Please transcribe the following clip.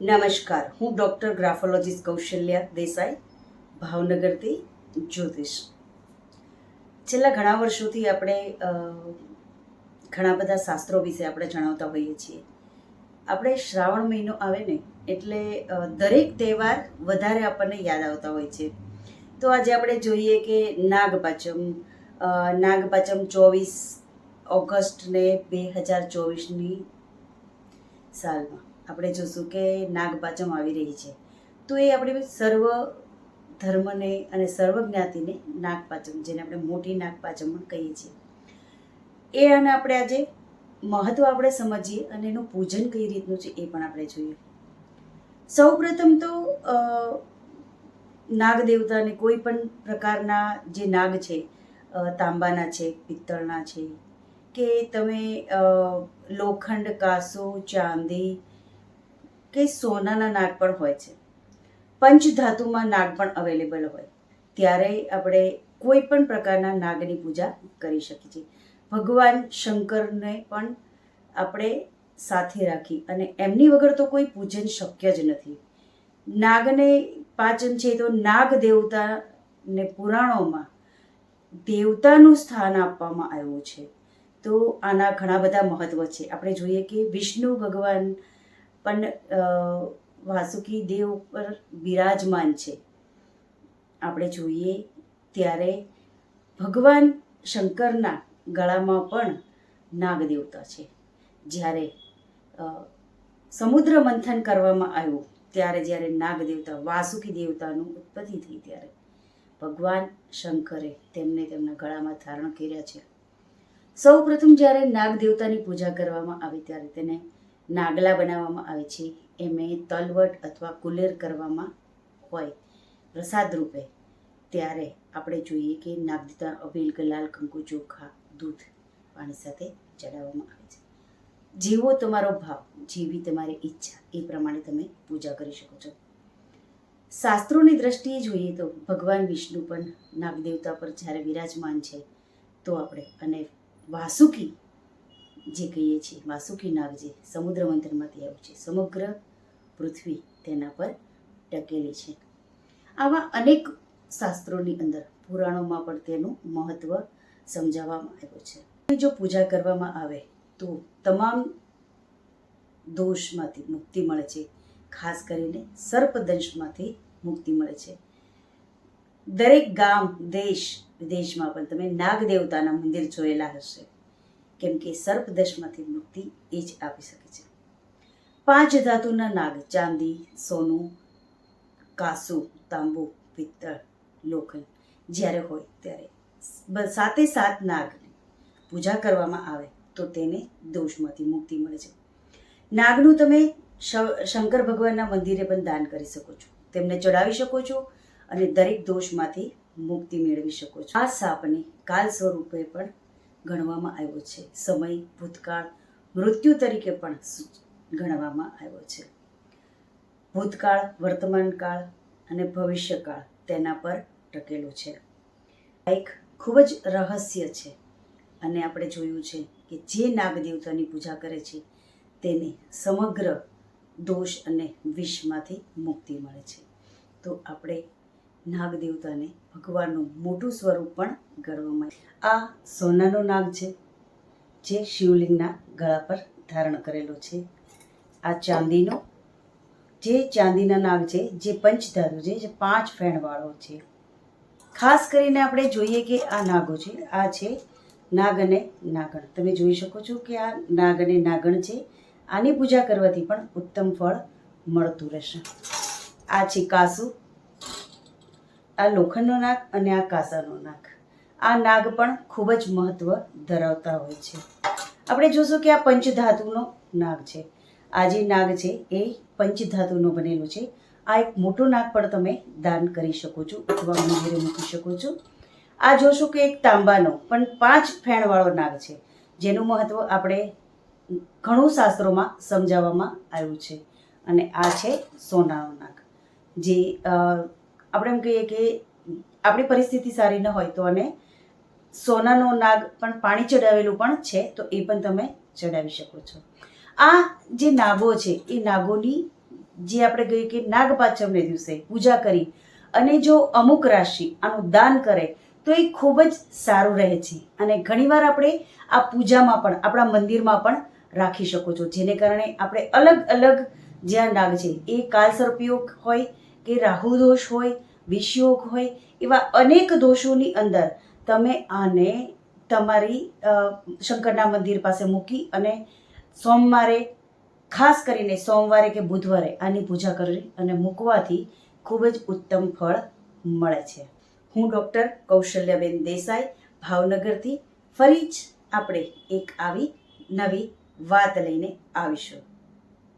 નમસ્કાર, હું doctor graphologist Kaushalya Desai, ભાવનગરથી જ્યોતિષ. છેલ્લા ઘણા વર્ષોથી આપણે ઘણા બધા શાસ્ત્રો વિશે આપણે જણાવતા હોઈએ છીએ. આપણે શ્રાવણ મહિનો આવે ને, એટલે દરેક તહેવાર વધારે આપણને યાદ આવતા હોય છે. તો આજે આપણે જોઈએ કે નાગપાચમ નાગપાચમ ચોવીસ ઓગસ્ટ ને બે હજાર ચોવીસની સાલમાં. આપણે જોશું કે નાગપાચમ આવી રહી છે. તો એ આપણે સર્વ ધર્મને અને સર્વ જ્ઞાતિને નાગપાચમ, જેને આપણે મોટી નાગપાચમ પણ કહીએ છીએ. એ અને આપણે આજે મહત્વ આપણે સમજીએ અને એનું પૂજન કઈ રીતનું છે એ પણ આપણે જોઈએ. સૌ પ્રથમ તો નાગ દેવતાને કોઈ પણ પ્રકારના જે નાગ છે તાંબાના છે, પિત્તળના છે, કે તમે લોખંડ, કાસો, ચાંદી કે સોનાના નાગ પણ હોય છે. પંચધાતુમાં નાગ પણ અવેલેબલ હોય. ત્યારે આપણે કોઈ પણ પ્રકારના નાગની પૂજા કરી શકીએ છીએ. ભગવાન શંકરને પણ આપણે સાથે રાખી અને એમની વગર તો કોઈ પૂજન શક્ય જ નથી. નાગને પાચન છે તો નાગ દેવતાને પુરાણોમાં દેવતાનું સ્થાન આપવામાં આવ્યું છે. તો આના ઘણા બધા મહત્વ છે. આપણે જોઈએ કે વિષ્ણુ ભગવાન પણ વાસુકી દેવ ઉપર બિરાજમાન છે. આપણે જોઈએ ત્યારે ભગવાન શંકરના ગળામાં પણ નાગ દેવતા છે. જ્યારે સમુદ્ર મંથન કરવામાં આવ્યું, ત્યારે જ્યારે નાગ દેવતા વાસુકી દેવતાનું ઉત્પત્તિ થઈ ત્યારે ભગવાન શંકરે તેમને તેમના ગળામાં ધારણ કર્યા છે. સૌ પ્રથમ જ્યારે નાગ દેવતાની પૂજા કરવામાં આવી ત્યારે તેને નાગલા બનાવવામાં આવે છે, એમે તલવટ અથવા કુલેર કરવામાં હોય. પ્રસાદ રૂપે ત્યારે આપણે જોઈએ કે નાગદેવતા અભિલ ગલાલ, કંકુ ચોખા, દૂધ પાણી સાથે ચડાવવામાં આવે છે. જેવો તમારો ભાવ, જેવી તમારી ઈચ્છા, એ પ્રમાણે તમે પૂજા કરી શકો છો. શાસ્ત્રોની દ્રષ્ટિએ જોઈએ તો ભગવાન વિષ્ણુ પણ નાગદેવતા પર જ્યારે વિરાજમાન છે, તો આપણે અને વાસુકી જે કહીએ છીએ વાસુકી નાગ જે સમુદ્ર મંથનમાંથી આવ્યું છે, સમગ્ર પૃથ્વી તેના પર ટકેલી છે. આવા અનેક શાસ્ત્રોની અંદર પુરાણોમાં પણ તેનું મહત્વ સમજાવવામાં આવ્યું છે. જો પૂજા કરવામાં આવે, તો તમામ દોષમાંથી મુક્તિ મળે છે. ખાસ કરીને સર્પદંશમાંથી મુક્તિ મળે છે. દરેક ગામ, દેશ, વિદેશમાં પણ તમે નાગ દેવતાના મંદિર જોયેલા હશે. કેમ કે સર્પદશમાંથી મુક્તિ એ જ આપી શકે છે. પાંચ ધાતુના નાગ, ચાંદી, સોનું, કાસુ, તાંબુ, પિત્તળ, લોખંડ જ્યારે હોય ત્યારે સાતે સાત નાગની પૂજા કરવામાં આવે તો તેને દોષમાંથી મુક્તિ મળે છે. નાગનું તમે શંકર ભગવાનના મંદિરે પણ દાન કરી શકો છો. તેમને ચડાવી શકો છો અને દરેક દોષમાંથી મુક્તિ મેળવી શકો છો. આ સાપને કાલ સ્વરૂપે પણ ગણવામાં આવ્યો છે. સમય, ભૂતકાળ, મૃત્યુ તરીકે પણ ગણવામાં આવ્યો છે. ભૂતકાળ, વર્તમાનકાળ અને ભવિષ્યકાળ તેના પર ટકેલું છે. એક ખૂબ જ રહસ્ય છે અને આપણે જોયું છે કે જે નાગદેવતાની પૂજા કરે છે તેને સમગ્ર દોષ અને વિષમાંથી મુક્તિ મળે છે. તો આપણે નાગ દેવતાને ભગવાનનું મોટું સ્વરૂપ પણ ગણવામાં. આ સોનાનો નાગ છે, જે શિવલિંગના ગળા પર ધારણ કરેલો છે. આ ચાંદીનો, જે ચાંદીના નાગ છે, જે પંચધાતુ છે, જે પાંચ ફેણવાળો છે. ખાસ કરીને આપણે જોઈએ કે આ નાગો છે, આ છે નાગ અને નાગણ. તમે જોઈ શકો છો કે આ નાગ અને નાગણ છે, આની પૂજા કરવાથી પણ ઉત્તમ ફળ મળતું રહેશે. આ છે કાસુ આ લોખંડનો નાગ અને આ કાંસાનો નાગ આ નાગ પણ ખૂબ જ મહત્વ ધરાવતા હોય છે. આપણે જોશું કે આ પંચધાતુનો નાગ છે. આ જે નાગ છે, એ પંચધાતુનો બનેલો છે. આ એક મોટો નાગ પણ તમે દાન કરી શકો છો અથવા મંદિરે મૂકી શકો છો. આ જોશું કે એક તાંબાનો, પણ પાંચ ફેણવાળો નાગ છે. જેનું મહત્વ આપણે ઘણું શાસ્ત્રોમાં સમજાવવામાં આવ્યું છે. અને આ છે સોનાનો નાગ. જે આપણે એમ કહીએ કે આપણી પરિસ્થિતિ સારી ન હોય તો અને સોનાનો નાગ પણ પાણી ચડાવેલું પણ છે, તો એ પણ તમે ચડાવી શકો છો. આ જે નાગો છે, એ નાગોની જે આપણે કહીએ કે નાગપાંચમને દિવસે પૂજા કરી અને જો અમુક રાશિ આનું દાન કરે, તો એ ખૂબ જ સારું રહે છે. અને ઘણીવાર આપણે આ પૂજામાં પણ, આપણા મંદિરમાં પણ રાખી શકો છો, જેને કારણે આપણે અલગ અલગ જ્યાં નાગ છે, એ કાલસર્પયોગ હોય કે રાહુ દોષ હોય વિષયોગ હોય એવા અનેક દોષોની અંદર તમે આને તમારી શંકરના મંદિર પાસે મૂકી અને સોમવારે, ખાસ કરીને સોમવારે કે બુધવારે આની પૂજા કરી અને મૂકવાથી ખૂબ જ ઉત્તમ ફળ મળે છે. હું ડૉક્ટર કૌશલ્યાબેન દેસાઈ, ભાવનગરથી ફરી જ આપણે એક આવી નવી વાત લઈને આવીશું.